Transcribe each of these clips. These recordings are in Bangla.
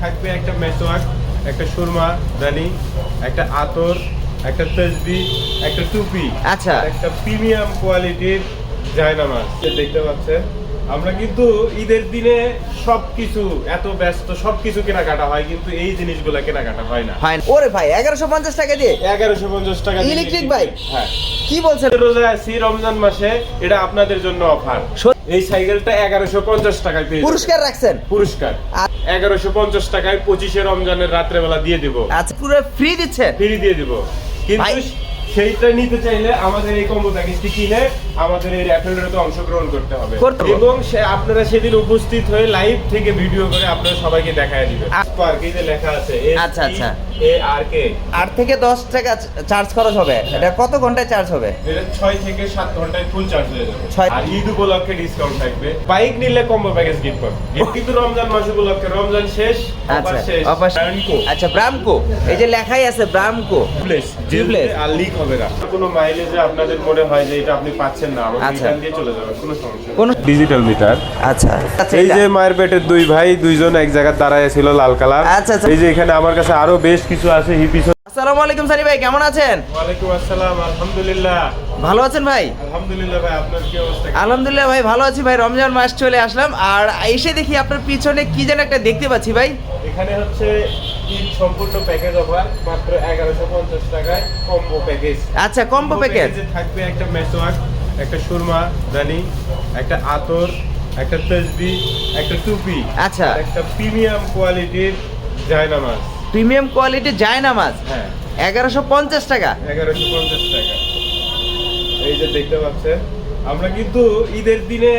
থাকবে একটা মেসোয়াক একটা সুরমা দানি একটা আতর একটা তসবি একটা টুপি আচ্ছা। একটা প্রিমিয়াম কোয়ালিটির জায়নামাজ। দেখতে পাচ্ছেন আমরা কিন্তু ঈদের দিনে সবকিছু এত ব্যস্ত সবকিছু কেনাকাটা হয় কিন্তু এই জিনিসগুলো কেনাকাটা হয় না। হয় না। ওরে ভাই এগারোশো পঞ্চাশ টাকা দিয়ে? এগারোশো পঞ্চাশ টাকা দিয়ে Electric electric হ্যাঁ। কি বলছেন? রোজা আছি রমজান মাসে এটা আপনাদের জন্য অফার? এই সাইকেলটা এগারোশো পঞ্চাশ টাকায় পেয়ে পুরস্কার রাখছেন? পুরস্কার। এগারোশো পঞ্চাশ টাকায় পঁচিশে রমজানের রাত্রেবেলা দিয়ে দিব। আচ্ছা পুরো ফ্রি দিচ্ছে ফ্রি দিয়ে দিব। কিন্তু সেইটা নিতে চাইলে আমাদের এই কম্বো প্যাকেজটি কিনে আমাদের এই র্যাফেলটাতে অংশগ্রহণ করতে হবে। এবং সে আপনারা সেদিন উপস্থিত হয়ে লাইভ থেকে ভিডিও করে আপনারা সবাইকে দেখায় দিবেন। আ- পার্ক এই যে লেখা আছে আচ্ছা, আচ্ছা। এ আর কে থেকে দশ টাকা চার্জ খরচ হবে। এটা কত ঘন্টায় চার্জ হবে? এটা থেকে সাত ঘন্টায় ফুল চার্জ হয়ে যাবে। আর ঈদ উপলক্ষে ডিসকাউন্ট থাকবে। বাইক নিলে কম্বো প্যাকেজ গিফট পাবে। কিন্তু রমজান মাস উপলক্ষে। রমজান শেষ আচ্ছা আচ্ছা ব্রামকো এই যে লেখাই আছে ব্রামকো Tubeless। আর লিক হবে না। কোনো মাইলেজে আপনাদের মনে হয় যে এটা আপনি পাচ্ছেন না? আমাকে আচ্ছা। রিটার্ন দিয়ে চলে যাবে কোনো সমস্যা কোনো ডিজিটাল মিটার আচ্ছা। আচ্ছা এই যে মায়ের পেটের দুই ভাই দুইজন এক জায়গায় দাঁড়ায় ছিল লাল কালার। আচ্ছা, আচ্ছা। এই যে এখানে আমার কাছে আরও বেশ কিছু আছে হিপি আসসালামু আলাইকুম সানি ভাই কেমন আছেন? ওয়ালাইকুম আসসালাম আলহামদুলিল্লাহ। ভালো আছেন ভাই? আলহামদুলিল্লাহ ভাই আপনার কি অবস্থা? আলহামদুলিল্লাহ ভাই ভালো আছি ভাই রমজান মাস চলে আসলাম। আর এসে দেখি আপনার পিছনে কি যেন একটা দেখতে পাচ্ছি ভাই। এখানে হচ্ছে ঈদ সম্পূর্ণ প্যাকেজ অফার মাত্র এগারোশো পঞ্চাশ টাকায় কম্বো প্যাকেজ আচ্ছা কম্বো প্যাকেজ থাকবে একটা মেসোয়াক একটা সুরমা দানি একটা আতর একটা তসবি একটা টুপি আচ্ছা। একটা প্রিমিয়াম কোয়ালিটির জায়নামাজ। প্রিমিয়াম কোয়ালিটি যায় নামাজ হ্যাঁ। এগারোশো পঞ্চাশ টাকা। এগারোশো পঞ্চাশ টাকা। এই যে দেখতে পাচ্ছেন আমরা কিন্তু ঈদের দিনে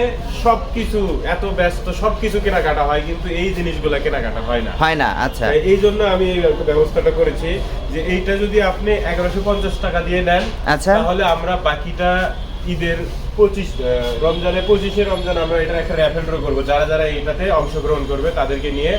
সবকিছু এত ব্যস্ত সবকিছু কেনাকাটা হয় কিন্তু এই জিনিসগুলো কেনাকাটা হয় না। হয় না আচ্ছা। এই জন্য আমি এই ব্যবস্থাটা করেছি যে এইটা যদি আপনি এগারোশো পঞ্চাশ টাকা দিয়ে নেন আচ্ছা। তাহলে আমরা বাকিটা ঈদের পঁচিশ রমজানে পঁচিশে রমজান আমরা এটা একটা র্যাফেল ড্র করব। যারা যারা এইটাতে অংশগ্রহণ করবে তাদেরকে নিয়ে।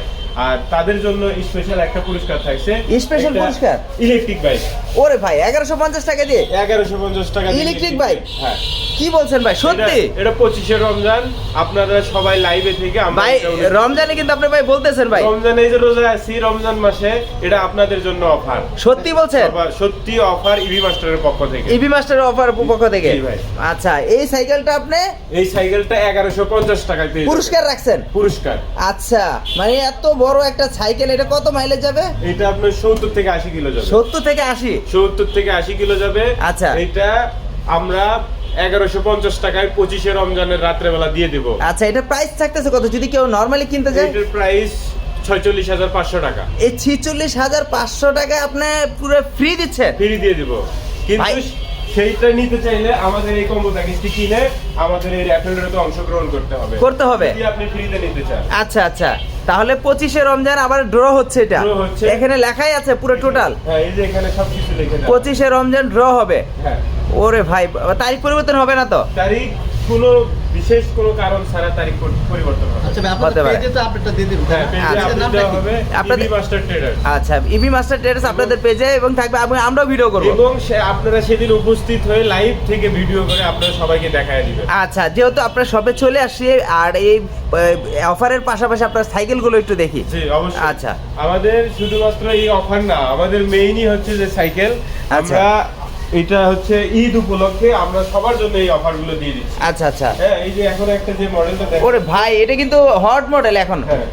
আর তাদের জন্য স্পেশাল একটা পুরস্কার থাকছে। Special পুরস্কার? ইলেকট্রিক বাইক ওরে ভাই এগারোশো পঞ্চাশ টাকা দিয়ে? এগারোশো পঞ্চাশ টাকা Electric electric হ্যাঁ। কি বলছেন ভাই? সত্যি? এটা- পঁচিশে রমজান আপনারা সবাই লাইভে থেকে ভাই রমজানে কিন্তু আপনি ভাই বলতেছেন ভাই। রমজানে এই যে রোজা আছি রমজান মাসে এটা আপনাদের জন্য অফার সত্যি বলছেন? সত্যি অফার ইভি মাস্টারের পক্ষ থেকে। ইবি মাস্টার অফার পক্ষ থেকে। আচ্ছা এই সাইকেলটা আপনি এই সাইকেলটা এগারোশো পঞ্চাশ টাকায় পেয়ে পুরস্কার রাখছেন? পুরস্কার। আচ্ছা মানে এত বড় একটা সাইকেল এটা কত মাইলেজ যাবে? এটা আপনার সত্তর থেকে আশি কিলো যাবে। সত্তর থেকে আশি? সত্তর থেকে আশি কিলো যাবে। আচ্ছা। এটা আমরা এগারোশো পঞ্চাশ টাকায় পঁচিশে রমজানের রাত্রেবেলা দিয়ে দিব। আচ্ছা এটা প্রাইস থাকতেছে কত? যদি কেউ নর্মালি কিনতে যায়? এটার প্রাইস ছয়চল্লিশ হাজার পাঁচশো টাকা। এই ছিচল্লিশ হাজার পাঁচশো টাকা আপনি পুরো ফ্রি দিচ্ছেন? ফ্রি দিয়ে দিব। কিন্তু। সেইটা নিতে চাইলে আমাদের এই কম্বো প্যাকেজটি কিনে আমাদের এই র্যাফেলটাতে অংশগ্রহণ করতে হবে। করতে হবে। যদি আপনি ফ্রিতে নিতে চান। আচ্ছা আচ্ছা। তাহলে পঁচিশে রমজান আবার ড্র হচ্ছে এটা? হচ্ছে। এখানে লেখাই আছে পুরো টোটাল হ্যাঁ এই যে এখানে সবকিছু লিখে। পঁচিশে রমজান ড্র হবে। হ্যাঁ। ওরে ভাই তারিখ পরিবর্তন হবে না তো? তারিখ কোনো বিশেষ কোনো কারণ ছাড়া তারিখ পরিবর্তন হবে। আচ্ছা আপনাদের পেজে তো আপডেটটা দিয়ে হ্যাঁ পেজে আচ্ছা, কি? আপনাদের- ইবি মাস্টার ট্রেডার আচ্ছা ইভি মাস্টার টেরেস আপনাদের পেজে এবং থাকবে আমরাও ভিডিও করব। এবং সে আপনারা সেদিন উপস্থিত হয়ে লাইভ থেকে ভিডিও করে আপনারা সবাইকে দেখায় দিবেন। আচ্ছা যেহেতু আপনার সবে চলে আসছি আর এই অফারের পাশাপাশি আপনার সাইকেলগুলো একটু দেখি। জি অবশ্যই। আচ্ছা। আমাদের শুধুমাত্র এই অফার না আমাদের মেইনই হচ্ছে যে সাইকেল আচ্ছা। আমরা এটা হচ্ছে ঈদ উপলক্ষে আমরা সবার জন্য এই অফারগুলো দিয়ে দিচ্ছি। আচ্ছা আচ্ছা। হ্যাঁ এই যে এখন একটা যে মডেলটা দেখেন ওরে ভাই এটা কিন্তু হট মডেল এখন। হ্যাঁ।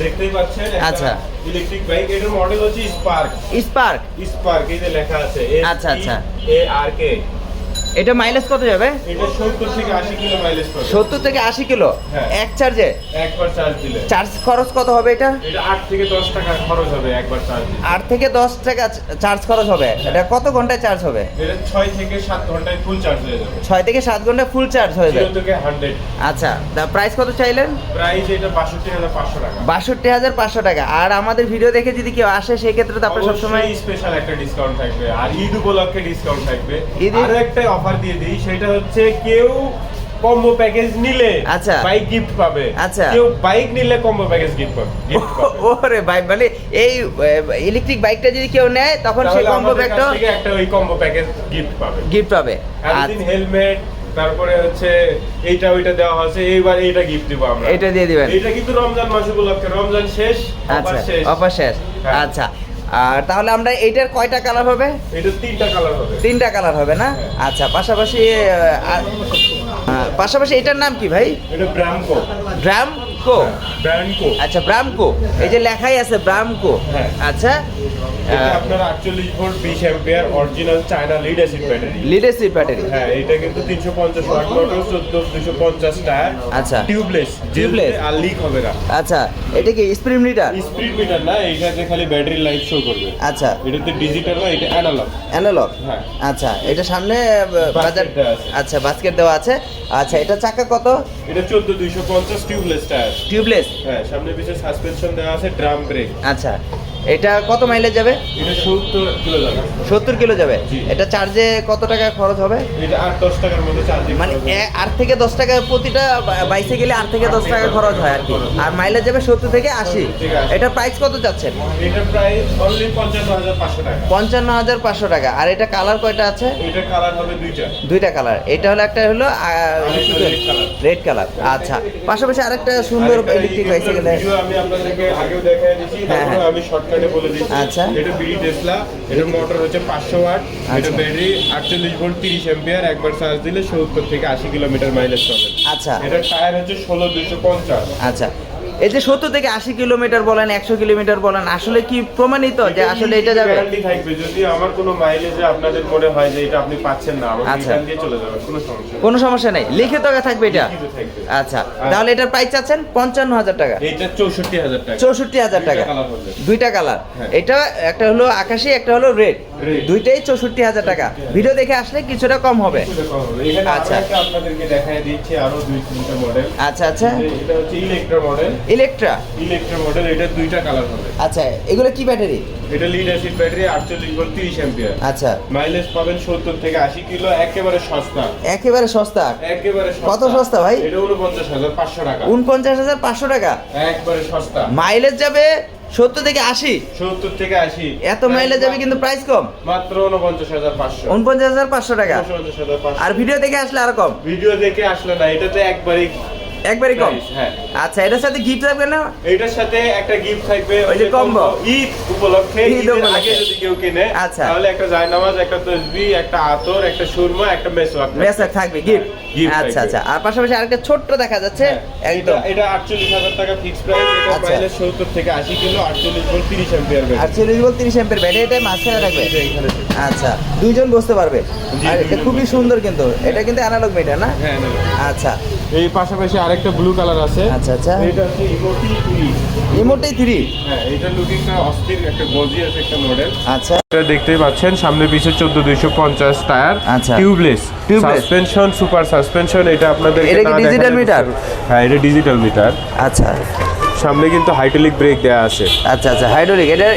দেখতেই পাচ্ছেন আচ্ছা। ইলেকট্রিক বাইক এটার মডেল হচ্ছে স্পার্ক স্পার্ক স্পার্ক এই যে লেখা আছে আচ্ছা, আচ্ছা। এ আর কে এটা মাইলেজ কত যাবে? এটা সত্তর থেকে আশি কিলো মাইলেজ পাবে সত্তর থেকে আশি কিলো? হ্যাঁ। এক চার্জে একবার চার্জ দিলে। চার্জ খরচ কত হবে এটা? এটা আট থেকে দশ টাকা খরচ হবে একবার চার্জ থেকে দশ টাকা চার্জ খরচ হবে। এটা কত ঘন্টায় চার্জ হবে? এটা ছয় থেকে সাত ঘন্টায় ফুল চার্জ হয়ে যাবে। থেকে ফুল চার্জ হয়ে থেকে আচ্ছা প্রাইস কত চাইলেন? প্রাইস এটা বাষট্টি হাজার পাঁচশো টাকা। আর আমাদের ভিডিও দেখে যদি কেউ আসে সেই ক্ষেত্রে তো আপনার সবসময় স্পেশাল একটা ডিসকাউন্ট থাকবে। আর ঈদ উপলক্ষে ডিসকাউন্ট থাকবে। ঈদে- একটা অফার দিয়ে দিই সেটা হচ্ছে কেউ কম্বো প্যাকেজ নিলে আচ্ছা। বাইক গিফট পাবে। আচ্ছা। কেউ বাইক নিলে কম্বো প্যাকেজ গিফট পাবে ওরে ভাই মানে এই ইলেকট্রিক বাইকটা যদি কেউ নেয় তখন সেই কম্বো থেকে একটা ওই কম্বো প্যাকেজ গিফট পাবে। গিফট পাবে। এতদিন হেলমেট তারপরে হচ্ছে এইটা ওইটা দেওয়া হচ্ছে এইবার এইটা গিফট দিব আমরা। এটা দিয়ে দিবেন। এইটা কিন্তু রমজান মাস উপলক্ষে রমজান শেষ আচ্ছা অফার শেষ। অফার শেষ। হ্যাঁ। আচ্ছা। আর তাহলে আমরা এইটার কয়টা কালার হবে? এটা তিনটা কালার হবে। তিনটা কালার হবে না? হ্যাঁ। আচ্ছা পাশাপাশি আহ, পাশাপাশি এটার নাম কি ভাই? এটা ব্রামকো ব্রামকো ব্রামকো আচ্ছা ব্রামকো এই যে লেখাই আছে ব্রামকো হ্যাঁ। আচ্ছা আপনার 48 volt 20 ampere original China lead acid battery battery হ্যাঁ এটা কিন্তু 350 ওয়াট মোটর 14 250 টায়ার আচ্ছা। টিউবলেস। টিউবলেস আর লিক হবে না। আচ্ছা এটা কি স্প্রিং মিটার স্পিড মিটার না এইটাতে খালি ব্যাটারি লাইট শো করবে। আচ্ছা। এটাতে ডিজিটাল না এটা অ্যানালগ অ্যানালগ হ্যাঁ। আচ্ছা এটা সামনে বাজার আচ্ছা বাস্কেট দেওয়া আছে। আচ্ছা এটা চাকা কত? এটা 14 250 টিউবলেস টায়ার টিউবলেস হ্যাঁ সামনে পিছে সাসপেনশন দেওয়া আছে ড্রাম ব্রেক আচ্ছা। এটা কত মাইলেজ যাবে? এটা 70 কিলো যাবে। সত্তর কিলো যাবে? এটা চার্জে কত টাকা খরচ হবে? এটা 8 10 টাকার মতো চার্জিং মানে আট থেকে দশ টাকা প্রতিটা বাইসাইকেলে আট থেকে দশ টাকা খরচ হয় আর কি। আর মাইলেজ যাবে সত্তর থেকে আশি। থেকে 80 এটা প্রাইস কত যাচ্ছেন এটা প্রাইস অনলি 55500 টাকা। পঞ্চান্ন হাজার পাঁচশো টাকা। আর এটা কালার কয়টা আছে? এটা কালার হবে দুইটা। দুইটা কালার এটা হলো একটা হলো। রেড কালার আচ্ছা। পাশাপাশি আরেকটা সুন্দর ইলেকট্রিক বাইসাইকেল আমি আপনাদেরকে আগেও দেখাই দিয়েছি হ্যাঁ, হ্যাঁ। আমি শর্টকাটে বলে দিচ্ছি আচ্ছা। এটা বিডি টেসলা এটার মোটর হচ্ছে 500 ওয়াট এটা। ব্যাটারি 48 ভোল্ট 30 অ্যাম্পিয়ার একবার চার্জ দিলে 70 থেকে 80 কিলোমিটার মাইলেজ পাবেন আচ্ছা। এটা টায়ার হচ্ছে 16 250 আচ্ছা। এই যে সত্তর থেকে আশি কিলোমিটার বলেন একশো কিলোমিটার বলেন আসলে কি প্রমাণিত যে আসলে এটা যাবে? থাকবে। যদি আমার কোনো মাইলেজে আপনাদের মনে হয় যে এটা আপনি পাচ্ছেন না আচ্ছা। চলে যাবেন কোনো সমস্যা নেই। কোনো সমস্যা নেই। লিখিত থাকবে এটা? আচ্ছা। তাহলে এটার প্রাইস চাচ্ছেন পঞ্চান্ন হাজার টাকা এইটা 64000 টাকা। চৌষট্টি হাজার টাকা। দুইটা কালার হ্যাঁ। এটা একটা হলো আকাশি একটা হলো রেড দুইটাই চৌষট্টি হাজার টাকা। ভিডিও দেখে আসলে কিছুটা কম হবে। আচ্ছা। আচ্ছা আপনাদেরকে দেখাই দিচ্ছি আরও দুই তিনটা মডেল আচ্ছা আচ্ছা। এটা হচ্ছে Electra model Electra Electra model এটা দুইটা কালার হবে। আচ্ছা এগুলো কি ব্যাটারি? এটা lead acid battery 48 volt 30 ampere আচ্ছা। মাইলেজ পাবেন 70 থেকে 80 কিলো একেবারে সস্তা। একেবারে সস্তা? একেবারে সস্তা। কত সস্তা ভাই? এটা 49500 টাকা। উনপঞ্চাশ হাজার পাঁচশো টাকা? একবারে সস্তা। মাইলেজ যাবে সত্তর থেকে আশি? 70 থেকে 80 এত মাইলেজ যাবে কিন্তু প্রাইস কম? মাত্র 49500 উনপঞ্চাশ হাজার পাঁচশো টাকা। আর ভিডিও দেখে আসলে আর কম? ভিডিও দেখে আসলে না এটাতে একবারই একবারই কম? হ্যাঁ। আচ্ছা এটার সাথে গিফট থাকবে না? এটার সাথে একটা গিফট থাকবে ওই যে combo। ঈদ উপলক্ষে ঈদ আগে যদি কেউ কিনে আচ্ছা। তাহলে একটা জায়নামাজ একটা তসবি একটা আতর একটা সুরমা একটা মেসওয়াক। মেসাজ থাকবে গিফট আচ্ছা আচ্ছা। আর পাশাপাশি আরেকটা ছোট্ট দেখা যাচ্ছে হ্যাঁ, একদম। এটা এটা 48000 টাকা ফিক্স প্রাইস এটা আচ্ছা। মাইলেজ 70 থেকে 80 কিলো 48 ভোল্ট 30 অ্যাম্পিয়ার ব্যাটারি এটা মাঝখানে থাকবে। আচ্ছা দুইজন বসতে পারবে। আর এটা খুবই সুন্দর কিন্তু এটা কিন্তু অ্যানালগ মিটার হ্যাঁ না। আচ্ছা এই পাশাপাশি আরেকটা ব্লু কালার আছে। আচ্ছা, আচ্ছা। এটা হচ্ছে ইমোটি 3 ইমোটি 3 হ্যাঁ এটা লুকিংটা অস্থির একটা গর্জিয়াস একটা মডেল আচ্ছা। এটা দেখতেই পাচ্ছেন সামনে পিছে চোদ্দ দুইশো পঞ্চাশ টায়ার আচ্ছা। টিউবলেস। সাসপেনশন সুপার সাসপেনশন এটা আপনাদের এটা কি digital meter? হ্যাঁ এটা ডিজিটাল মিটার আচ্ছা। সামনে কিন্তু হাইড্রোলিক ব্রেক দেওয়া আছে। আচ্ছা আচ্ছা হাইড্রোলিক এটা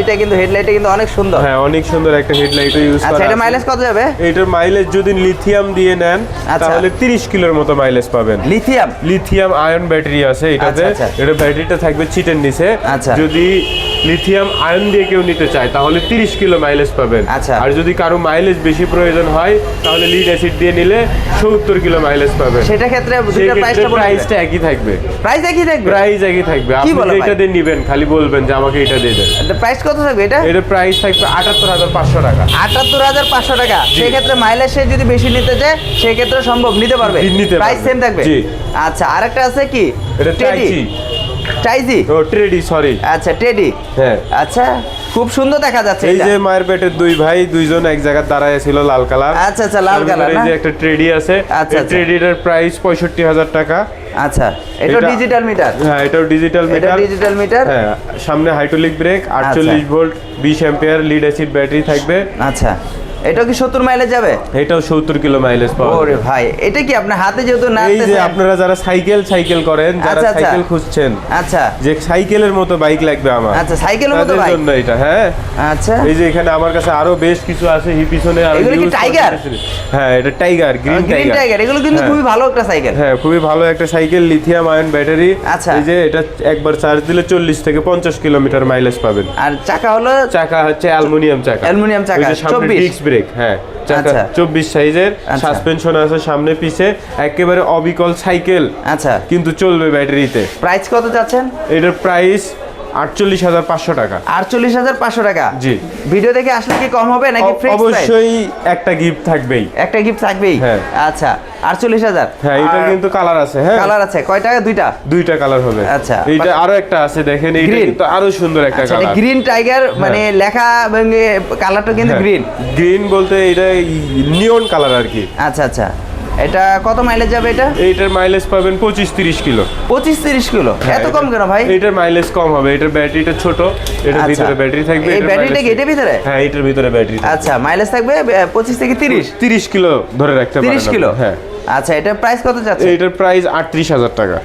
এটা কিন্তু হেডলাইটে কিন্তু অনেক সুন্দর। হ্যাঁ অনেক সুন্দর একটা হেডলাইটও ইউজ আচ্ছা করা এটা আছে। মাইলেজ কত যাবে? এটার মাইলেজ যদি লিথিয়াম দিয়ে নেন আচ্ছা। তাহলে 30 কিলোর মতো মাইলেজ পাবেন। লিথিয়াম লিথিয়াম আয়ন ব্যাটারি আছে এটাতে। আচ্ছা, আচ্ছা। এটা ব্যাটারিটা থাকবে চিটের নিচে। আচ্ছা। যদি লিথিয়াম আয়ন দিয়ে কেউ নিতে চায় তাহলে 30 কিলো মাইলেজ পাবেন। আচ্ছা। আর যদি কারও মাইলেজ বেশি প্রয়োজন হয় তাহলে লিড অ্যাসিড দিয়ে নিলে 70 কিলো মাইলেজ পাবেন। সেটা ক্ষেত্রে সেক্ষেত্রে প্রাইসটা প্রাইসটা একই থাকবে। প্রাইস একই থাকবে? প্রাইস একই থাকবে। আপনি ভাই? দিয়ে নিবেন খালি বলবেন যে আমাকে এটা দিয়ে দেন। প্রাইস কত থাকবে এটা? এটা প্রাইস থাকবে আটাত্তর হাজার পাঁচশো টাকা। আটাত্তর হাজার পাঁচশো টাকা। সেক্ষেত্রে মাইলেজ সে যদি বেশি নিতে চায় সেক্ষেত্রে সম্ভব নিতে পারবে। প্রাইস সেম থাকবে? জি। আচ্ছা আরেকটা আছে কি? এটা টেডি টাইজি ও ট্রেডি সরি আচ্ছা টেডি হ্যাঁ। আচ্ছা খুব সুন্দর দেখা যাচ্ছে এই যে মায়ের পেটের দুই ভাই দুইজন এক জায়গায় দাঁড়ায় ছিল লাল কালার। আচ্ছা, আচ্ছা, লাল কালার, এই যে একটা ট্রেডি আছে। আচ্ছা, আচ্ছা। ট্রেডিটার প্রাইস পঁয়ষট্টি হাজার টাকা। আচ্ছা এটা ডিজিটাল মিটার হ্যাঁ এটাও ডিজিটাল মিটার এটা ডিজিটাল মিটার হ্যাঁ সামনে হাইড্রোলিক ব্রেক আটচল্লিশ ভোল্ট বিশ অ্যাম্পিয়ার লিড অ্যাসিড ব্যাটারি থাকবে। আচ্ছা। এটা কি সত্তর মাইলেজ যাবে? এটাও সত্তর কিলো মাইলেজ পাওয়া ওরে ভাই এটা কি আপনার হাতে যেহেতু না এই যে আপনারা যারা সাইকেল সাইকেল করেন যারা আচ্ছা, আচ্ছা। সাইকেল খুঁজছেন আচ্ছা। যে সাইকেলের মতো বাইক লাগবে আমার। আচ্ছা, সাইকেলের মতো bike? জন্য এটা হ্যাঁ। আচ্ছা। এই যে এখানে আমার কাছে আরও বেশ কিছু আছে হি পিছনে আরও এগুলো কি quantity- হ্যাঁ এটা tiger green green tiger tiger এগুলো কিন্তু। খুবই ভালো একটা সাইকেল হ্যাঁ খুবই ভালো একটা সাইকেল লিথিয়াম আয়ন ব্যাটারি আচ্ছা। এই যে এটা একবার চার্জ দিলে চল্লিশ থেকে পঞ্চাশ কিলোমিটার মাইলেজ পাবেন। আর চাকা হলো চাকা হচ্ছে অ্যালুমিনিয়াম চাকা। অ্যালুমিনিয়াম চাকা, ওই 24 ডিস্ক ব্রেক হ্যাঁ। আচ্ছা। চব্বিশ সাইজের আচ্ছা। সাসপেনশন আছে সামনে পিছে একেবারে অবিকল সাইকেল। আচ্ছা। কিন্তু চলবে ব্যাটারিতে। প্রাইস কত চাচ্ছেন এটার প্রাইস আটচল্লিশ হাজার পাঁচশো টাকা। আটচল্লিশ হাজার পাঁচশো টাকা? জি। ভিডিও দেখে আসলে কি কম হবে নাকি অবশ্যই একটা গিফট থাকবেই। একটা গিফট থাকবেই? হ্যাঁ। আচ্ছা আটচল্লিশ হাজার। হ্যাঁ এটা কিন্তু কালার আছে হ্যাঁ। কালার আছে। কয় টাকা? দুইটা? দুইটা কালার হবে। আচ্ছা। এইটা আরও একটা আছে দেখেন এইটা। কিন্তু আরও সুন্দর একটা কালার গ্রিন টাইগার মানে লেখা কালারটা হ্যাঁ। কিন্তু গ্রিন গ্রিন বলতে এটা নিয়ন কালার আর কি। আচ্ছা আচ্ছা। এটা কত মাইলেজ যাবে এটা? এইটার মাইলেজ পাবেন পঁচিশ তিরিশ কিলো। পঁচিশ তিরিশ কিলো। হ্যাঁ, এত কম কেন ভাই? এটার মাইলেজ কম হবে। এটার ব্যাটারিটা ছোট এটার আচ্ছা। ভিতরে ব্যাটারি থাকবে এই ব্যাটারিটা গেটের ভিতরে? হ্যাঁ এটার ভিতরে ব্যাটারি আচ্ছা মাইলেজ থাকবে পঁচিশ থেকে তিরিশ? তিরিশ কিলো ধরে রাখতে পারেন তিরিশ কিলো? হ্যাঁ। আচ্ছা এটার প্রাইস কত যাচ্ছে? এটার প্রাইস আটত্রিশ হাজার টাকা।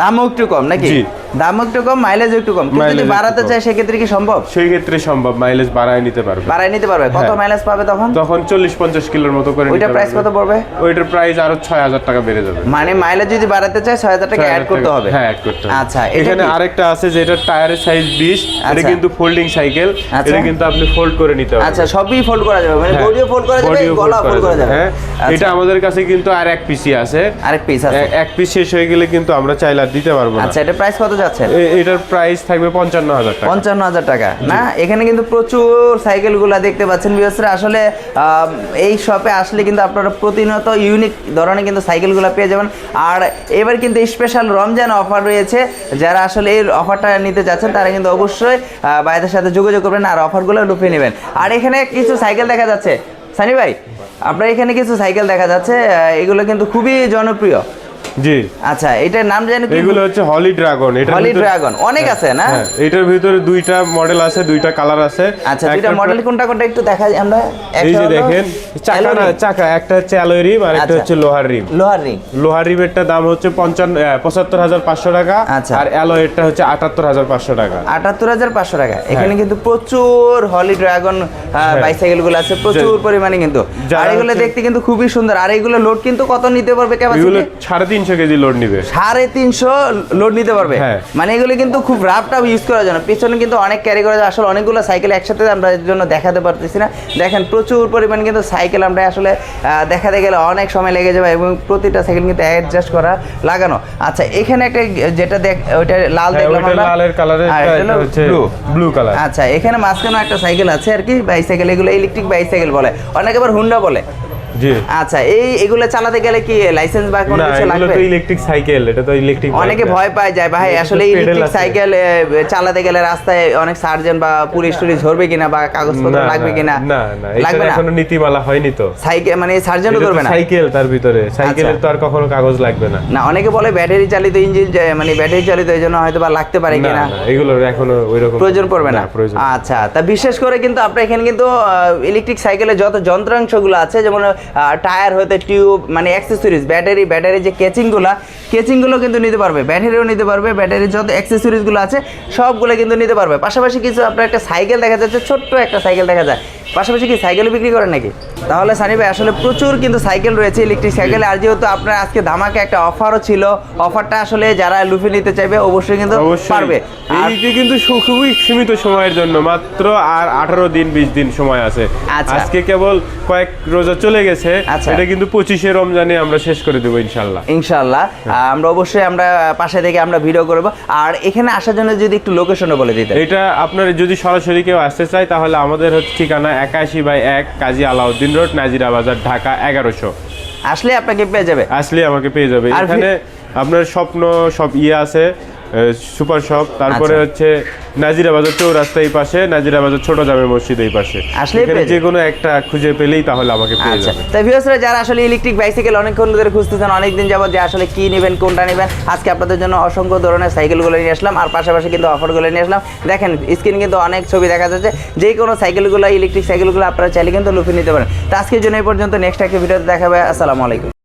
দামও একটু কম নাকি? জি। দামও একটু কম মাইলেজ একটু কম। যদি বাড়াতে। চায় সেক্ষেত্রে কি সম্ভব? সেই ক্ষেত্রে সম্ভব মাইলেজ বাড়ায় নিতে পারবে। বাড়াই নিতে পারবে। কত হ্যাঁ। মাইলেজ পাবে তখন? তখন চল্লিশ পঞ্চাশ কিলোর মতো করে ওইটা প্রাইস কত পড়বে? ওইটার প্রাইস আরও ছয় হাজার টাকা বেড়ে যাবে। মানে মাইলেজ যদি বাড়াতে চায় ছয় হাজার টাকা অ্যাড করতে হবে। হ্যাঁ অ্যাড করতে হবে। আচ্ছা এখানে আরেকটা আছে যেটা টায়ারের সাইজ বিশ এটা আচ্ছা। কিন্তু ফোল্ডিং সাইকেল আচ্ছা। এটা কিন্তু আপনি ফোল্ড করে নিতে পারবেন। আচ্ছা সবই ফোল্ড করা যাবে। মানে হ্যাঁ, বডিও ফোল্ড করা যাবে গলা ফোল্ড করা যাবে। হ্যাঁ আচ্ছা, এটা আমাদের কাছে কিন্তু আর এক পিসি আছে। আরেক পিস আছে। এক পিস শেষ হয়ে গেলে কিন্তু আমরা চাইলে দিতে পারব না। আচ্ছা এটা প্রাইস কত যাচ্ছে এ- এটার প্রাইস থাকবে পঞ্চান্ন হাজার টাকা। পঞ্চান্ন হাজার টাকা। না এখানে কিন্তু প্রচুর সাইকেলগুলো দেখতে পাচ্ছেন বিশেষরা আসলে এই শপে আসলে কিন্তু আপনারা প্রতিনিয়ত ইউনিক ধরনের কিন্তু সাইকেলগুলো পেয়ে যাবেন। আর এবার কিন্তু স্পেশাল রমজান অফার রয়েছে। যারা আসলে এই অফারটা নিতে চাচ্ছেন তারা কিন্তু অবশ্যই আহ, ভাইদের সাথে যোগাযোগ করবেন আর অফারগুলো লুফে নেবেন। আর এখানে কিছু সাইকেল দেখা যাচ্ছে। সানি ভাই আপনার এখানে কিছু সাইকেল দেখা যাচ্ছে। এগুলো কিন্তু খুবই জনপ্রিয়। জি। আচ্ছা এটার নাম জানি এগুলো হচ্ছে হলি ড্রাগন। এটা হলি ড্রাগন অনেক আছে না? হ্যাঁ এটার ভিতরে দুইটা মডেল আছে দুইটা কালার আছে। আচ্ছা দুইটা মডেল কোনটা কোনটা একটু দেখা যায় আমরা এই যে দেখেন চাকা চাকা একটা হচ্ছে অ্যালয় রিম আর একটা আচ্ছা। হচ্ছে লোহার রিম লোহার রিং লোহার রিমেরটা দাম হচ্ছে পঞ্চান্ন পঁচাত্তর হাজার পাঁচশো টাকা আচ্ছা। আর অ্যালয়েরটা হচ্ছে আটাত্তর হাজার পাঁচশো টাকা। আটাত্তর হাজার পাঁচশো টাকা। এখানে কিন্তু প্রচুর হলি ড্রাগন বাইসাইকেলগুলো আছে প্রচুর পরিমাণে কিন্তু। আর এগুলো দেখতে কিন্তু খুবই সুন্দর। আর এগুলো লোড কিন্তু কত নিতে পারবে এগুলো ক্যাপাসিটি সাড়ে তিনশো কেজি লোড নিবে। সাড়ে তিনশো লোড নিতে পারবে। হ্যাঁ। মানে এগুলো কিন্তু খুব রাফ টাফ ইউজ করার জন্য। পিছনে কিন্তু অনেক ক্যারি করা যায়। আসলে অনেকগুলো সাইকেল একসাথে আমরা এর জন্য দেখাতে পারতেছি না। দেখেন প্রচুর পরিমাণ কিন্তু সাইকেল আমরা আসলে দেখাতে গেলে অনেক সময় লেগে যাবে এবং প্রতিটা সাইকেল কিন্তু অ্যাডজাস্ট করা লাগানো। আচ্ছা এখানে একটা যেটা দেখ ওইটা লাল হ্যাঁ, দেখলাম আমরা। লালের হলো হচ্ছে। ব্লু কালার আচ্ছা এখানে মাঝখানে একটা সাইকেল আছে আর কি। বাইসাইকেল এগুলো ইলেকট্রিক বাইসাইকেল বলে। অনেকে আবার হুন্ডা বলে। আচ্ছা এই এগুলো চালাতে গেলে কি লাইসেন্স বা কোনো কিছু এগুলো লাগবে? তো ইলেকট্রিক সাইকেল এটা তো ইলেকট্রিক অনেকে ভয় পায় যায় ভাই আসলে ইলেকট্রিক সাইকেল চালাতে গেলে রাস্তায় অনেক সার্জন বা পুলিশ টুলিশ ধরবে কিনা বা কাগজপত্র লাগবে কিনা? না না লাগবে না? এখনও নীতিমালা হয়নি তো। সাইকেল মানে সার্জনও ধরবে না? সাইকেল তার ভিতরে। সাইকেলের আচ্ছা। তো আর কখনো কাগজ লাগবে না। না অনেকে বলে ব্যাটারি চালিত ইঞ্জিন মানে ব্যাটারি চালিত এই জন্য হয়তো বা লাগতে পারে কিনা। না এগুলোর এখনও ওইরকম প্রয়োজন পড়বে না? আচ্ছা তা বিশেষ করে কিন্তু আপনার এখানে কিন্তু ইলেকট্রিক সাইকেলের যত যন্ত্রাংশগুলো আছে যেমন টায়ার হতে টিউব মানে অ্যাক্সেসরিজ ব্যাটারি ব্যাটারি যে কেচিংগুলো কেচিংগুলো কিন্তু নিতে পারবে, ব্যাটারিও নিতে পারবে, ব্যাটারির যত অ্যাক্সেসরিজগুলো আছে, সবগুলো কিন্তু নিতে পারবে। পাশাপাশি কিছু আপনার একটা সাইকেল দেখা যাচ্ছে, ছোট্ট একটা সাইকেল দেখা যায়। পাশাপাশি কি সাইকেল বিক্রি করেন নাকি? তাহলে সানি ভাই আসলে প্রচুর কিন্তু সাইকেল রয়েছে ইলেকট্রিক সাইকেল। আর যেহেতু আপনার আজকে ধামাকে একটা অফারও ছিল অফারটা আসলে যারা লুফে নিতে চাইবে অবশ্যই কিন্তু পারবে। এইটি কিন্তু খুবই সীমিত সময়ের জন্য মাত্র আর আঠারো দিন বিশ দিন সময় আছে। আচ্ছা। আজকে কেবল কয়েক রোজা চলে গেছে আচ্ছা। এটা কিন্তু পঁচিশে রমজানে আমরা শেষ করে দেবো ইনশাল্লাহ ইনশাল্লাহ আমরা অবশ্যই আমরা পাশে থেকে আমরা ভিডিও করব। আর এখানে আসার জন্য যদি একটু লোকেশনও বলে দিতে এটা আপনার যদি সরাসরি কেউ আসতে চায় তাহলে আমাদের হচ্ছে ঠিকানা একাশি বাই এক কাজী আলাউদ্দিন রোড নাজিরা বাজার ঢাকা এগারোশো। আসলে আপনাকে পেয়ে যাবে। আসলে আমাকে পেয়ে যাবে। এখানে আপনার স্বপ্ন সব ইয়ে আছে সুপার শপ তারপরে আচ্ছা। হচ্ছে নাজিরা বাজার চৌরাস্তা এই পাশে নাজিরা বাজার ছোট জামে মসজিদ এই পাশে। আসলে যে কোনো একটা খুঁজে পেলেই তাহলে আমাকে পেয়ে আচ্ছা। তাই ভিউয়ার্সরা যারা আসলে ইলেকট্রিক বাইসাইকেল অনেকক্ষণ ধরে খুঁজতেছেন অনেকদিন যাবত যে আসলে কি নেবেন কোনটা নেবেন আজকে আপনাদের জন্য অসংখ্য ধরনের সাইকেলগুলো নিয়ে আসলাম আর পাশাপাশি কিন্তু অফারগুলো নিয়ে আসলাম। দেখেন স্ক্রিন কিন্তু অনেক ছবি দেখা যাচ্ছে যে কোনো সাইকেলগুলো ইলেকট্রিক সাইকেলগুলো আপনারা চাইলে কিন্তু লুফে নিতে পারেন। তো আজকের জন্য এই পর্যন্ত নেক্সট একটা ভিডিওতে দেখাবে আসসালামু আলাইকুম।